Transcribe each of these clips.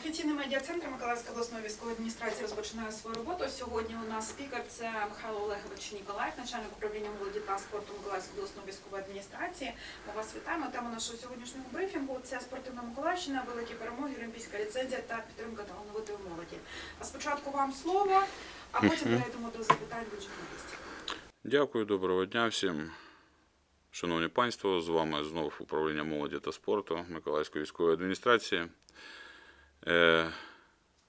Офіційний медіа-центр Миколаївської обласної військової адміністрації розпочинає свою роботу. Сьогодні у нас спікер це Михайло Олегович Ніколаєв, начальник управління молоді та спорту Миколаївської обласної військової адміністрації. Ми вас вітаємо. Тема нашого сьогоднішнього брифінгу це спортивна Миколаївщина, великі перемоги, олімпійська ліцензія та підтримка талановитої молоді. А спочатку вам слово, а потім перейдемо до запитань від журналістів. Дякую, доброго дня всім. Шановні панство, з вами знову управління молоді та спорту Миколаївської військової адміністрації. Е,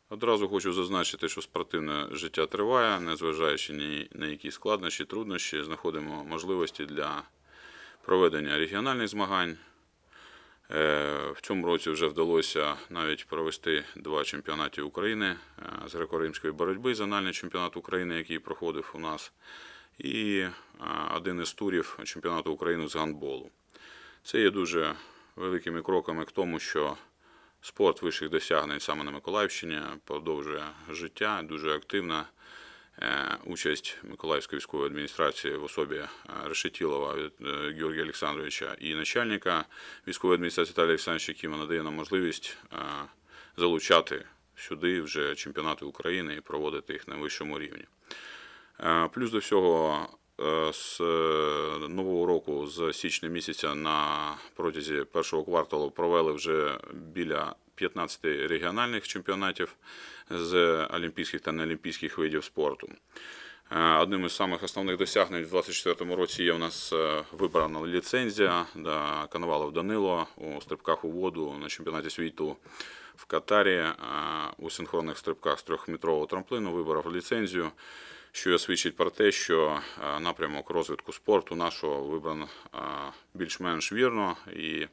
одразу хочу зазначити, що спортивне життя триває, незважаючи ні на які складнощі, труднощі, знаходимо можливості для проведення регіональних змагань. Е, В цьому році вже вдалося навіть провести два чемпіонати України е, з греко-римської боротьби, зональний чемпіонат України, який проходив у нас і один із турів чемпіонату України з гандболу. Це є дуже великими кроками к тому, що спорт вищих досягнень саме на Миколаївщині продовжує життя, дуже активна е, участь Миколаївської військової адміністрації в особі е, Решетілова е, Георгія Олександровича і начальника військової адміністрації Віталія Олександровича Кіма надає нам можливість залучати сюди вже чемпіонати України і проводити їх на вищому рівні. Плюс до всього з нового з січня місяця на протязі першого кварталу провели вже біля 15 регіональних чемпіонатів з олімпійських та неолімпійських видів спорту. Е, Одним із самих основних досягнень в 2024 році є у нас е, вибрана ліцензія до Коновалов Данило у стрибках у воду на чемпіонаті світу в Катарі е, у синхронних стрибках з трьохметрового трамплину вибрав ліцензію, що свідчить про те, що е, напрямок розвитку спорту нашого вибрано е, більш-менш вірно і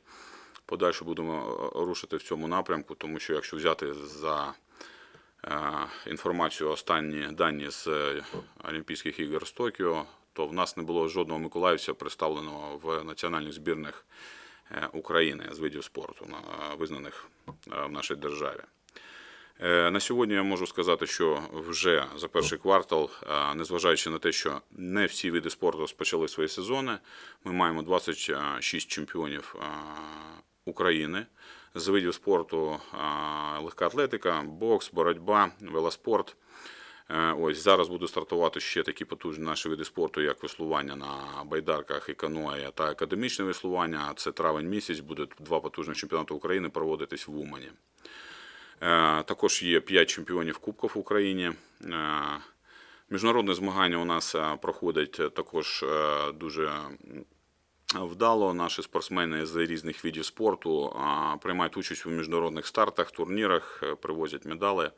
подальше будемо е, рушити в цьому напрямку, тому що якщо взяти за інформацію останні дані з Олімпійських ігор з Токіо, то в нас не було жодного миколаївця представленого в національних збірних України з видів спорту, на- визнаних в нашій державі. Е, На сьогодні я можу сказати, що вже за перший квартал, е, незважаючи на те, що не всі види спорту розпочали свої сезони, ми маємо 26 чемпіонів е, України з видів спорту легка атлетика, бокс, боротьба, велоспорт. Ось зараз будуть стартувати ще такі потужні наші види спорту, як веслування на байдарках і каное та академічне веслування. Це травень місяць, будуть два потужні чемпіонати України проводитись в Умані. Е, Також є 5 чемпіонів Кубків в Україні. Е, Міжнародні змагання у нас е, проходять також дуже вдало. Наші спортсмени з різних видів спорту приймають участь у міжнародних стартах, турнірах, привозять медали.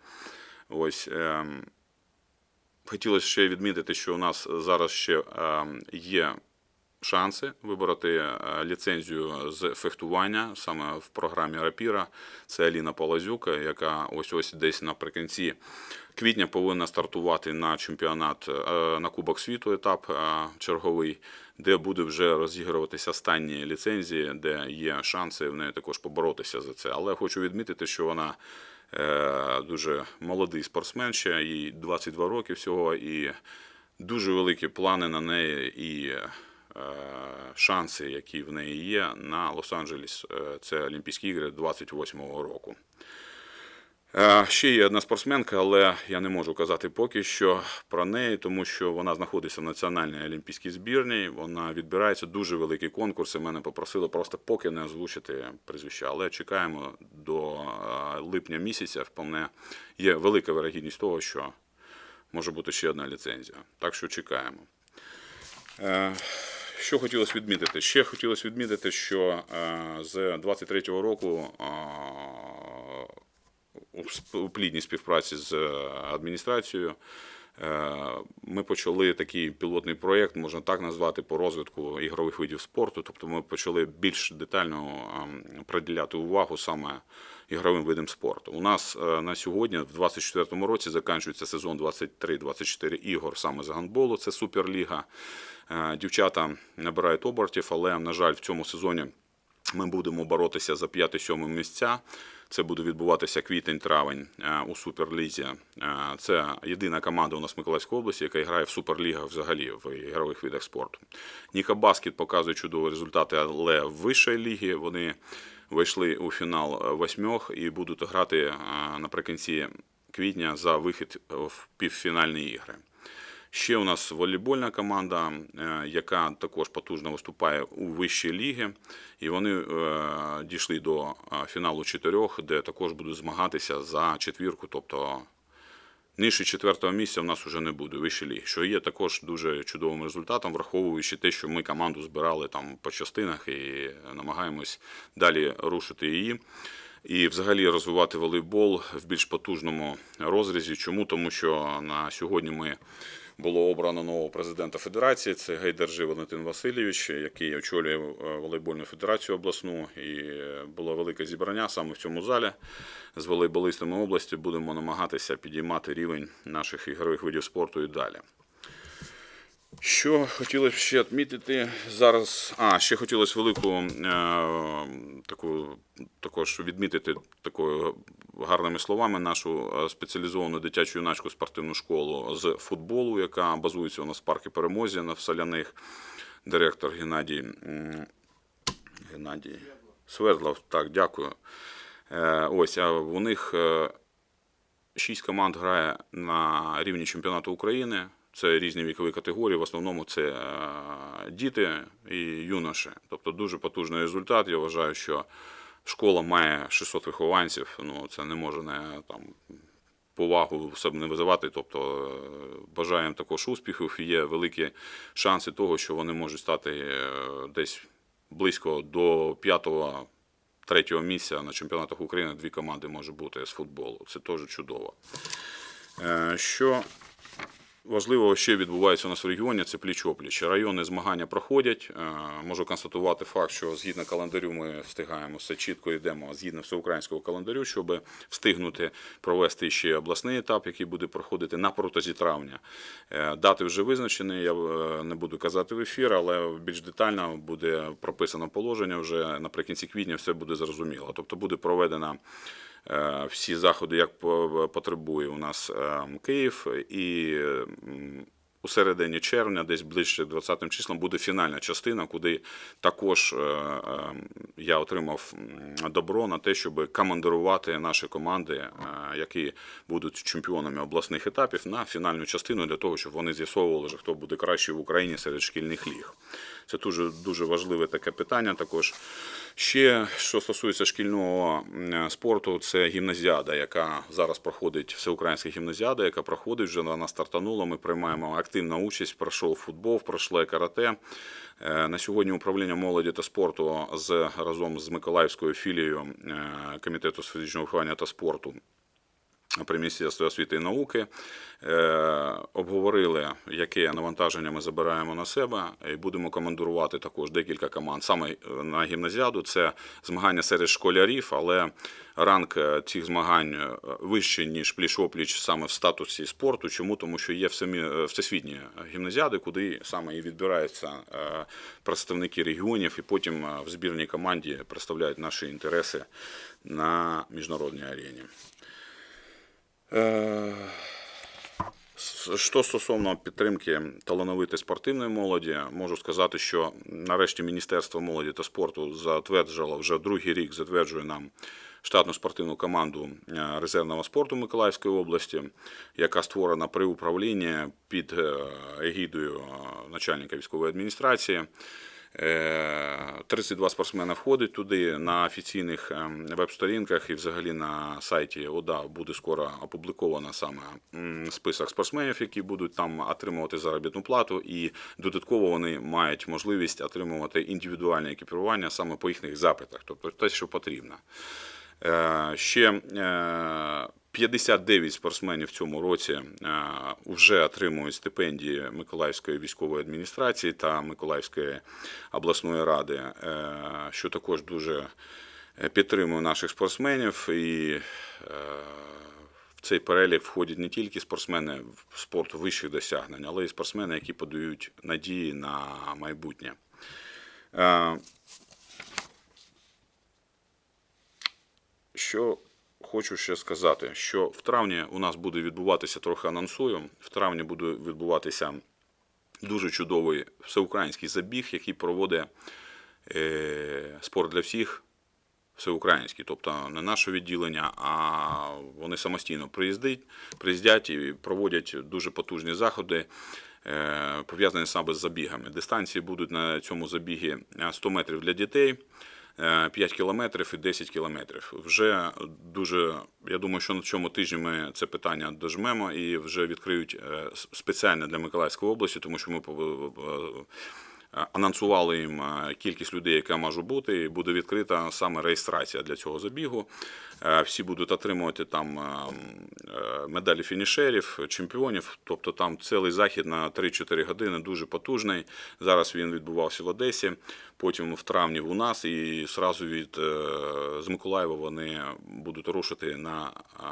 Ось хотілося ще відмітити, що у нас зараз ще є шанси вибороти е, ліцензію з фехтування саме в програмі Рапіра. Це Аліна Палазюк, яка ось ось десь наприкінці квітня повинна стартувати на чемпіонат е, на Кубок світу етап е, черговий, де буде вже розігруватися останні ліцензії, де є шанси в неї також поборотися за це. Але хочу відмітити, що вона дуже молодий спортсмен, ще їй 22 роки всього, і дуже великі плани на неї і шанси, які в неї є на Лос-Анджелес. Е, Це Олімпійські ігри 28-го року. Е, Ще є одна спортсменка, але я не можу казати поки що про неї, тому що вона знаходиться в національній олімпійській збірні. Вона відбирається дуже великі конкурси. Мене попросили просто поки не озвучити прізвища, але чекаємо до е, липня місяця. Вполне є велика вирогідність того, що може бути ще одна ліцензія. Так що чекаємо. Що хотілося відмітити? Ще хотілося відмітити, що е, з 23-го року е, у плідній співпраці з е, адміністрацією ми почали такий пілотний проєкт, можна так назвати, по розвитку ігрових видів спорту. Тобто ми почали більш детально ем, приділяти увагу саме ігровим видам спорту. У нас е, на сьогодні, в 2024 році, закінчується сезон 23-24 ігор саме з гандболу. Це суперліга. Е, Дівчата набирають обертів, але, на жаль, в цьому сезоні ми будемо боротися за 5-7 місця. Це буде відбуватися квітень-травень е, у Суперлізі. Е, Це єдина команда у нас в Миколаївській області, яка грає в суперлігах взагалі в ігрових видах спорту. Ніка Баскет показує чудові результати, але в вищій лігі вони вийшли у фінал е, восьмьох і будуть грати наприкінці квітня за вихід в півфінальні ігри. Ще у нас волейбольна команда, е, яка також потужно виступає у вищій лігі, і вони е, дійшли до е, фіналу чотирьох, де також будуть змагатися за четвірку, тобто Нижче четвертого місця в нас вже не буде вищій лігі, що є також дуже чудовим результатом, враховуючи те, що ми команду збирали там по частинах і намагаємось далі рушити її. І взагалі розвивати волейбол в більш потужному розрізі. Чому? Тому що на сьогодні ми було обрано нового президента федерації. Це Гайдержи Валентин Васильович, який очолює е, волейбольну федерацію обласну. І е, було велике зібрання саме в цьому залі з волейболистами області. Будемо намагатися підіймати рівень наших ігрових видів спорту і далі. Що хотілося б ще відмітити зараз. А, ще хотілося велику е, таку також відмітити такою гарними словами нашу е, спеціалізовану дитячу юнацьку спортивну школу з футболу, яка базується у нас в парку Перемозі на Соляних. Директор Геннадій, Геннадій Свердлов. Так, дякую. Е, ось, а у них е, шість команд грає на рівні чемпіонату України. Це різні вікові категорії. В основному це е, діти і юноші. Тобто дуже потужний результат. Я вважаю, що школа має 600 вихованців. Ну це не може не там. Повагу в себе не визивати, тобто е, бажаємо також успіхів. Є великі шанси того, що вони можуть стати е, десь близько до п'ятого, третього місця на чемпіонатах України. Дві команди може бути з футболу. Це теж чудово. Що важливого ще відбувається у нас в регіоні, це пліч-опліч. Районні змагання проходять. Е, Можу констатувати факт, що згідно календарю ми встигаємо все чітко йдемо згідно всеукраїнського календарю, щоб встигнути провести ще обласний етап, який буде проходити на протязі травня. Е, Дати вже визначені. Я е, не буду казати в ефір, але більш детально буде прописано положення. Вже наприкінці квітня все буде зрозуміло. Тобто буде проведена всі заходи, як потребує у нас е, Київ, і у середині червня, десь ближче 20 числом, буде фінальна частина, куди також е, е, я отримав добро на те, щоб командирувати наші команди, е, які будуть чемпіонами обласних етапів, на фінальну частину для того, щоб вони з'ясовували, хто буде кращий в Україні серед шкільних ліг. Це дуже дуже важливе таке питання. Також ще що стосується шкільного спорту, це гімназіада, яка зараз проходить всеукраїнська гімназіада, яка проходить вже вона стартанула. Ми приймаємо активну участь. Пройшов футбол, пройшло карате. Е, На сьогодні управління молоді та спорту з разом з Миколаївською філією е, комітету з фізичного виховання та спорту при Міністерстві освіти і науки е, обговорили, яке навантаження ми забираємо на себе, і будемо командирувати також декілька команд. Саме е, на гімназіаду це змагання серед школярів, але ранг е, цих змагань вищий, ніж пліч-опліч саме в статусі спорту. Чому? Тому що є всесвітні гімназіади, куди саме і відбираються представники регіонів, і потім в збірній команді представляють наші інтереси на міжнародній арені. Е, Що стосовно підтримки талановитої спортивної молоді, можу сказати, що нарешті Міністерство молоді та спорту затверджило вже другий рік затверджує нам штатну спортивну команду е, резервного спорту Миколаївської області, яка створена при управлінні під е, егідою начальника військової адміністрації. Е, 32 спортсмена входить туди на офіційних ем, веб-сторінках і взагалі на сайті ОДА буде скоро опубліковано саме список спортсменів, які будуть там отримувати заробітну плату, і додатково вони мають можливість отримувати індивідуальне екіпірування саме по їхніх запитах, тобто те, що потрібно. Е, Ще е, 59 спортсменів в цьому році е, вже отримують стипендії Миколаївської військової адміністрації та Миколаївської обласної ради, е, що також дуже е, підтримує наших спортсменів. І е, в цей перелік входять не тільки спортсмени в спорту вищих досягнень, але й спортсмени, які подають надії на майбутнє. Е, Що хочу ще сказати, що в травні у нас буде відбуватися трохи анонсую. В травні буде відбуватися дуже чудовий всеукраїнський забіг, який проводить е, спорт для всіх всеукраїнський, тобто не наше відділення, а вони самостійно приїздять, приїздять і проводять дуже потужні заходи. е, Пов'язані саме з забігами. Дистанції будуть на цьому забігі е, 100 метрів для дітей, е, 5 кілометрів і 10 кілометрів. Вже дуже, я думаю, що на цьому тижні ми це питання дожмемо і вже відкриють е, спеціально для Миколаївської області, тому що ми е, анонсували їм е, кількість людей, яка може бути, і буде відкрита саме реєстрація для цього забігу. Е, Всі будуть отримувати там е, е, медалі фінішерів, чемпіонів. Тобто там цілий захід на 3-4 години дуже потужний. Зараз він відбувався в Одесі, потім в травні у нас, і одразу від е, з Миколаєва вони будуть рушити на е,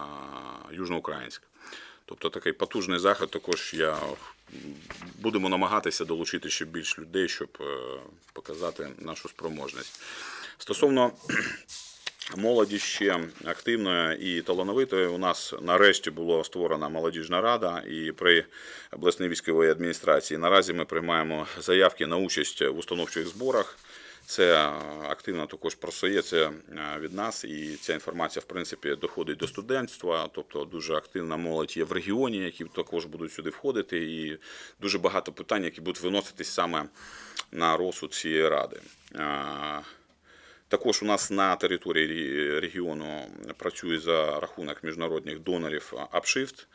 Южноукраїнськ. Тобто такий потужний захід також я будемо намагатися долучити ще більш людей, щоб е, показати нашу спроможність. Стосовно молоді ще активної і талановитої, у нас нарешті була створена молодіжна рада і при обласній військовій адміністрації. Наразі ми приймаємо заявки на участь в установчих зборах. Це активно також просується від нас, і ця інформація, в принципі, доходить до студентства. Тобто дуже активна молодь є в регіоні, які також будуть сюди входити, і дуже багато питань, які будуть виноситись саме на розсуд цієї ради. Також у нас на території регіону працює за рахунок міжнародних донорів Upshift.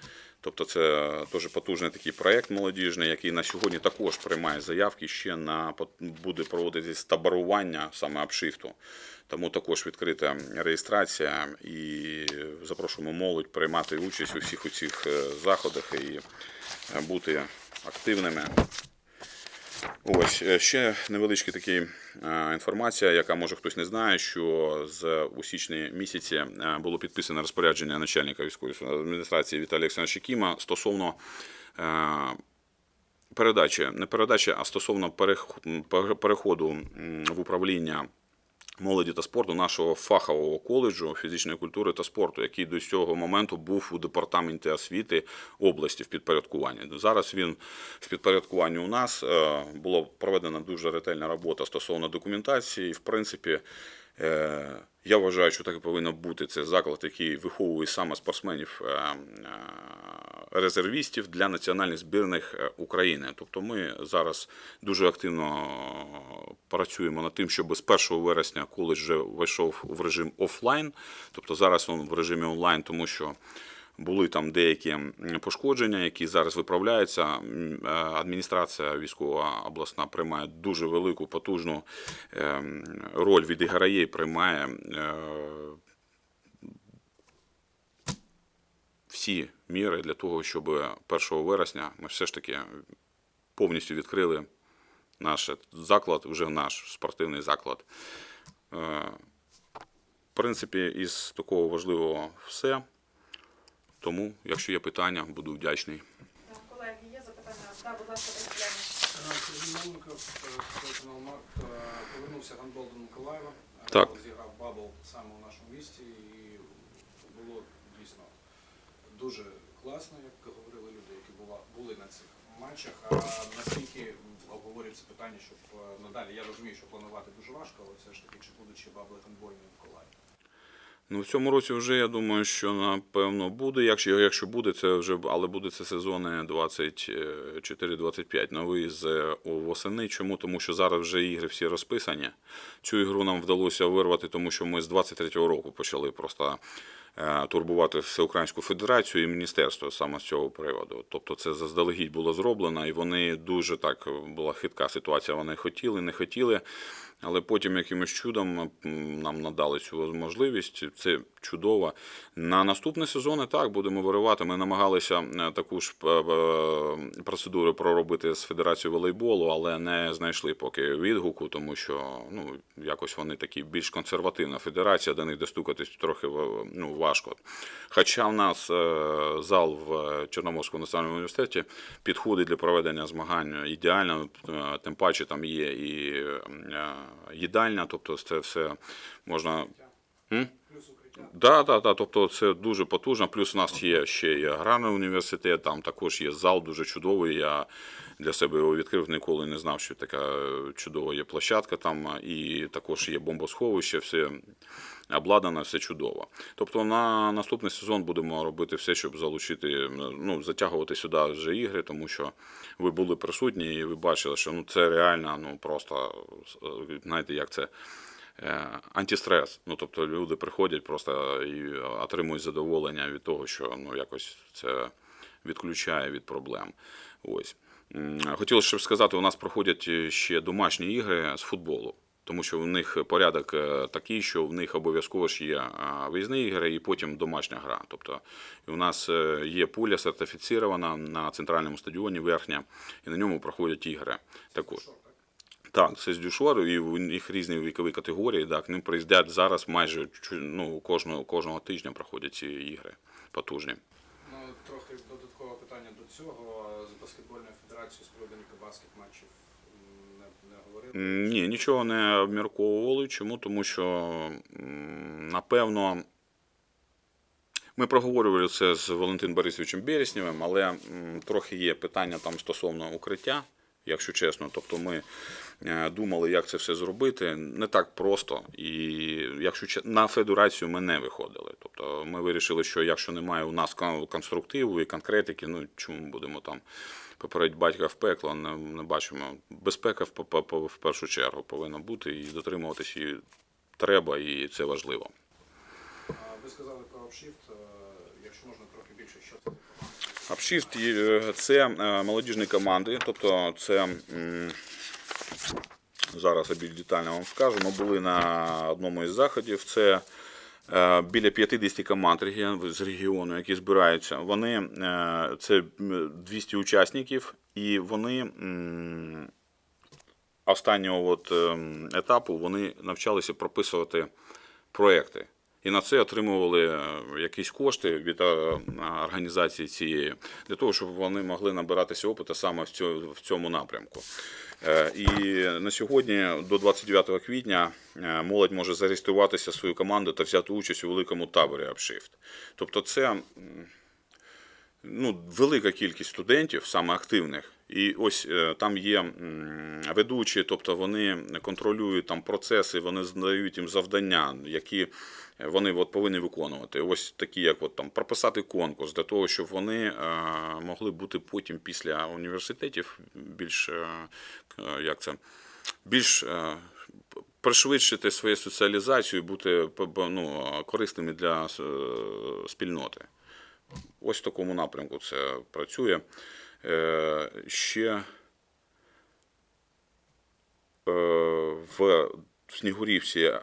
Тобто це дуже потужний такий проєкт молодіжний, який на сьогодні також приймає заявки ще на буде проводитись таборування саме апшифту. Тому також відкрита реєстрація і запрошуємо молодь приймати участь у всіх у цих е, заходах і е, бути активними. Ось е, ще невеличка такі е, інформація, яка може хтось не знає, що з у січні місяці е, було підписане розпорядження начальника військової адміністрації Віталія Олександровича Кіма стосовно передачі, не передачі, а стосовно переходу в управління молоді та спорту нашого фахового коледжу фізичної культури та спорту, який до цього моменту був у департаменті освіти області в підпорядкуванні. Зараз він в підпорядкуванні у нас Е, була проведена дуже ретельна робота стосовно документації. В принципі, е, я вважаю, що так і повинно бути. Це заклад, який виховує саме спортсменів е, резервістів для національних збірних е, України. Тобто ми зараз дуже активно працюємо над тим, щоб з 1 вересня коледж вже вийшов в режим офлайн. Тобто зараз він в режимі онлайн, тому що були там деякі пошкодження, які зараз виправляються. Е, Адміністрація військова обласна приймає дуже велику потужну ем, роль відіграє і приймає е, всі міри для того, щоб 1 вересня ми все ж таки повністю відкрили наш заклад, вже наш спортивний заклад. Е, В принципі, із такого важливого все. Тому, якщо є питання, буду вдячний. Колеги, є запитання? Да, будь ласка. Е, Повернувся гандбол до Миколаєва. Так. Зіграв бабл саме у нашому місті і було дійсно дуже класно, як говорили люди, які були на цих матчах. А наскільки обговорюється питання, щоб е, надалі, я розумію, що планувати дуже важко, але все ж таки, чи будуть ще бабли гандбольні в Миколаєві? Ну, в цьому році вже я думаю, що напевно буде. Якщо, якщо буде, це вже але буде це сезони 24-25 новий з восени. Чому? Тому що зараз вже ігри всі розписані. Цю ігру нам вдалося вирвати, тому що ми з 23-го року почали просто турбувати Всеукраїнську Федерацію і міністерство саме з цього приводу. Тобто це заздалегідь було зроблено, і вони дуже так була хитка ситуація. Вони хотіли, не хотіли. Але потім якимось чудом нам надали цю можливість. Це чудово. На наступні сезони так будемо виривати. Ми намагалися е, таку ж е, е, процедуру проробити з Федерацією волейболу, але не знайшли поки відгуку, тому що ну якось вони такі більш консервативна федерація, до них достукатись трохи ну, важко. Хоча в нас зал в Чорноморському національному університеті підходить для проведення змагань ідеально, тим паче там є і їдальня, тобто це все можна. М? Да, да, тобто це дуже потужно. Плюс у нас є ще і аграрний університет, там також є зал дуже чудовий. Я для себе його відкрив, ніколи не знав, що така чудова є площадка там, і також є бомбосховище, все обладнано, все чудово. Тобто на наступний сезон будемо робити все, щоб залучити, ну, затягувати сюди вже ігри, тому що ви були присутні і ви бачили, що ну, це реально ну, просто, е, знаєте, як це. е, Антистрес. Ну, тобто люди приходять просто і отримують задоволення від того, що ну, якось це відключає від проблем. Ось. Хотілося щоб сказати, у нас проходять ще домашні ігри з футболу. Тому що в них порядок е, такий, що в них обов'язково ж є виїзні ігри і потім домашня гра. Тобто у нас е, є пуля сертифіцирована на центральному стадіоні верхня, і на ньому проходять ігри. Також. Так? Це з дюшору, і у них різні вікові категорії. Так, ним приїздять зараз майже ну, кожного, кожного тижня проходять ці ігри потужні. Ну, трохи додаткове питання до цього. З баскетбольною федерацією з приводу баскет матчів не, не говорили. М, Ні, нічого не обмірковували. Чому? Тому що, напевно, ми проговорювали це з Валентином Борисовичем Береснєвим, але трохи є питання там стосовно укриття, якщо чесно. Тобто ми е, думали, як це все зробити. Не так просто. І якщо на федерацію ми не виходили. Тобто ми вирішили, що якщо немає у нас конструктиву і конкретики, ну чому ми будемо там попередь батька в пекло, не, не бачимо. Безпека в, в першу чергу повинна бути і дотримуватись її треба, і це важливо. Ви сказали про апшіфт. Е, Якщо можна трохи більше, що це? Апшіфт це е, молодіжні команди, тобто це зараз я більш детально вам скажу. Ми були на одному із заходів. Це е, біля 50 команд з регіону, які збираються. Вони е, це 200 учасників, і вони останнього от, ем, етапу вони навчалися прописувати проекти. І на це отримували е, якісь кошти від е, організації цієї для того, щоб вони могли набиратися опиту саме в цьому, напрямку. Е, І на сьогодні, до 29 квітня, молодь може зареєструватися свою команду та взяти участь у великому таборі Апшифт. Тобто, це ну, велика кількість студентів, саме активних. І ось е, там є ведучі, тобто вони контролюють там процеси, вони здають їм завдання, які вони от повинні виконувати. Ось такі, як от там прописати конкурс для того, щоб вони е, могли бути потім після університетів більш е, як це більш пришвидшити свою соціалізацію, бути ну, корисними для спільноти. Ось в такому напрямку це працює. Е, Ще е, в Снігурівці, е,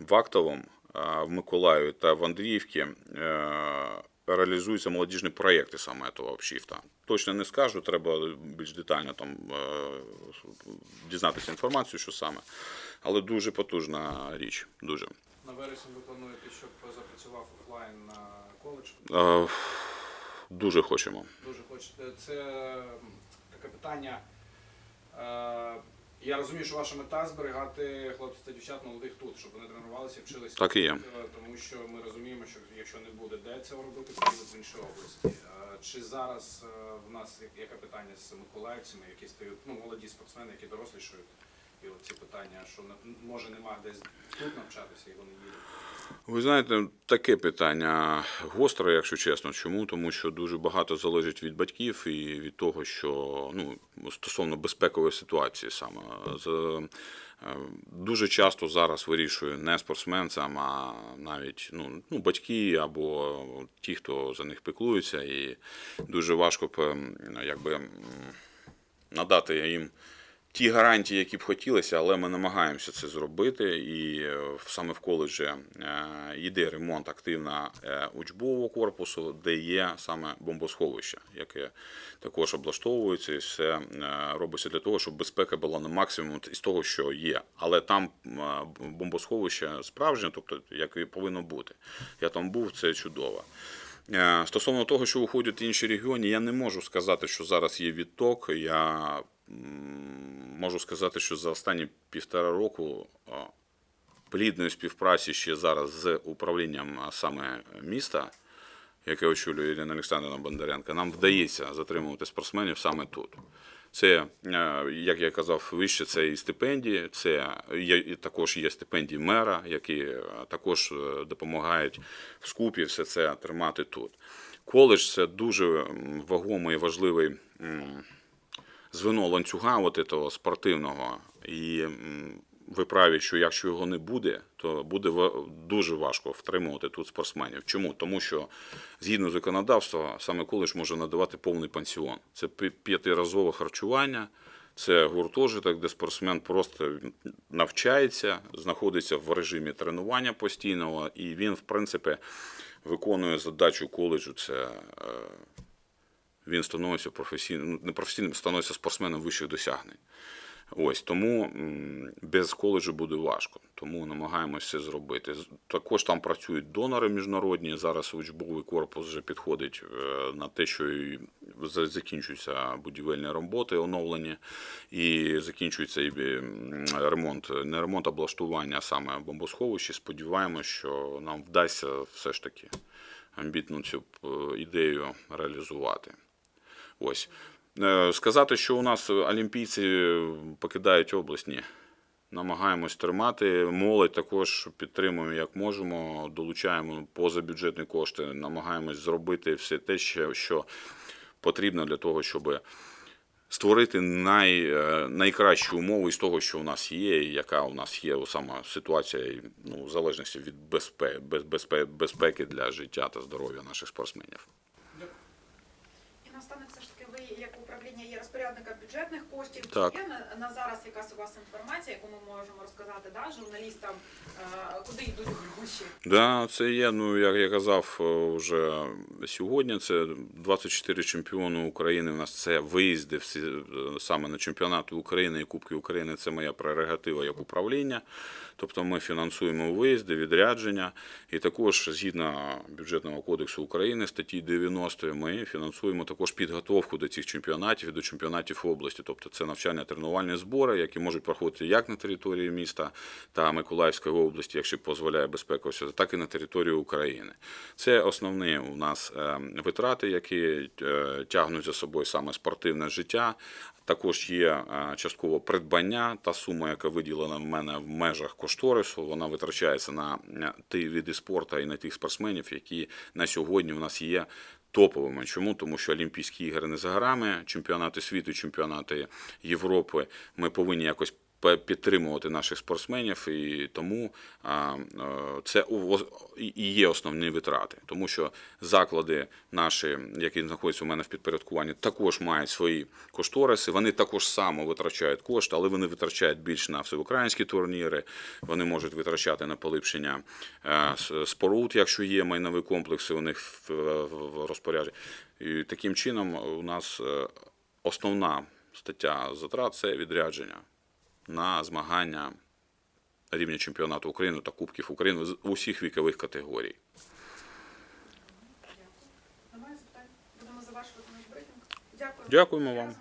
в Актовому, в Миколаєві та в Андріївці реалізуються молодіжні проєкти саме того общіфта. Точно не скажу, треба більш детально там дізнатися інформацію, що саме. Але дуже потужна річ. Дуже. На вересень ви плануєте, щоб запрацював офлайн на Е, Дуже хочемо. Дуже хочете. Це таке питання. Е, Я розумію, що ваша мета зберігати хлопців та дівчат молодих тут, щоб вони тренувалися і вчилися. Так і є. Е, Тому що ми розуміємо, що якщо не буде де цього робити, то буде в іншій області. Е, Чи зараз в нас яке питання з миколаївцями, які стають ну, молоді спортсмени, які дорослішають? І от ці питання, що може нема десь тут навчатися, і вони їдуть. Ви знаєте, таке питання гостре, якщо чесно. Чому? Тому що дуже багато залежить від батьків і від того, що ну, стосовно безпекової ситуації саме. З, е, дуже часто зараз вирішує не спортсмен сам, а навіть ну, ну, батьки або ті, хто за них піклується, і дуже важко якби, надати їм ті гарантії, які б хотілося, але ми намагаємося це зробити. І е, саме в коледжі е, йде ремонт активно е, учбового корпусу, де є саме бомбосховище, яке також облаштовується і все робиться для того, щоб безпека була на максимум із того, що є. Але там бомбосховище справжнє, тобто як і повинно бути. Я там був, це чудово. Стосовно того, що уходять інші регіони, я не можу сказати, що зараз є відток. Я можу сказати, що за останні півтора року плідної співпраці ще зараз з управлінням саме міста, яке очолює Ірина Олександрівна Бондаренко, нам вдається затримувати спортсменів саме тут. Це, е, як я казав вище, це і стипендії, це і також є стипендії мера, які е, також е, допомагають в скупі все це тримати тут. Коледж це дуже вагомий і важливий звено ланцюга от того спортивного. І ви праві, що якщо його не буде, то буде дуже важко втримувати тут спортсменів. Чому? Тому що згідно законодавства, саме коледж може надавати повний пансіон. Це п'ятиразове харчування. Це гуртожиток, де спортсмен просто навчається, знаходиться в режимі тренування постійного, і він, в принципі, виконує задачу коледжу. Це е, він становиться професійним, ну, не професійним, становиться спортсменом вищих досягнень. Ось тому без коледжу буде важко. Тому намагаємося зробити. Також там працюють донори міжнародні. Зараз учбовий корпус вже підходить е, на те, що закінчуються будівельні роботи, оновлені, і закінчується і ремонт, не ремонт, а облаштування саме бомбосховища. Сподіваємося, що нам вдасться все ж таки амбітну цю ідею реалізувати. Ось. Е, Сказати, що у нас олімпійці покидають область, ні. Намагаємось тримати. Молодь також підтримуємо як можемо, долучаємо позабюджетні кошти, намагаємось зробити все те, що, потрібно для того, щоб створити най, е, найкращі умови з того, що у нас є, і яка у нас є сама ситуація, ну, в залежності від безпеки, безпеки, для життя та здоров'я наших спортсменів. І наостанок все ж таки ви як управління є розпорядником бюджетних коштів. Так. Є на, на зараз якась у вас інформація, яку ми можемо розказати да, журналістам, е, куди йдуть гроші? Да, це є. Ну як я казав е, вже сьогодні. Це 24 чемпіони України. У нас це виїзди всі е, саме на чемпіонати України і Кубки України. Це моя прерогатива як управління. Тобто ми фінансуємо виїзди, відрядження, і також згідно бюджетного кодексу України статті 90 ми фінансуємо також підготовку до цих чемпіонатів і до чемпіонатів області. Тобто це навчання тренувальні збори, які можуть проходити як на території міста та Миколаївської області, якщо дозволяє безпека, так і на території України. Це основні у нас е, витрати, які е, тягнуть за собою саме спортивне життя. Також є е, частково придбання. Та сума, яка виділена в мене в межах кошторису, вона витрачається на ті види спорту і на тих спортсменів, які на сьогодні у нас є топовими. Чому? Тому що Олімпійські ігри не за горами, чемпіонати світу, чемпіонати Європи. Ми повинні якось підтримувати наших спортсменів, і тому е, це і є основні витрати, тому що заклади наші, які знаходяться у мене в підпорядкуванні, також мають свої кошториси. Вони також само витрачають кошти, але вони витрачають більш на всеукраїнські турніри. Вони можуть витрачати на поліпшення е, споруд, якщо є майнові комплекси у них в розпорядженні. І таким чином у нас е, основна стаття затрат це відрядження на змагання рівня чемпіонату України та Кубків України з усіх вікових категорій. Дякуємо вам.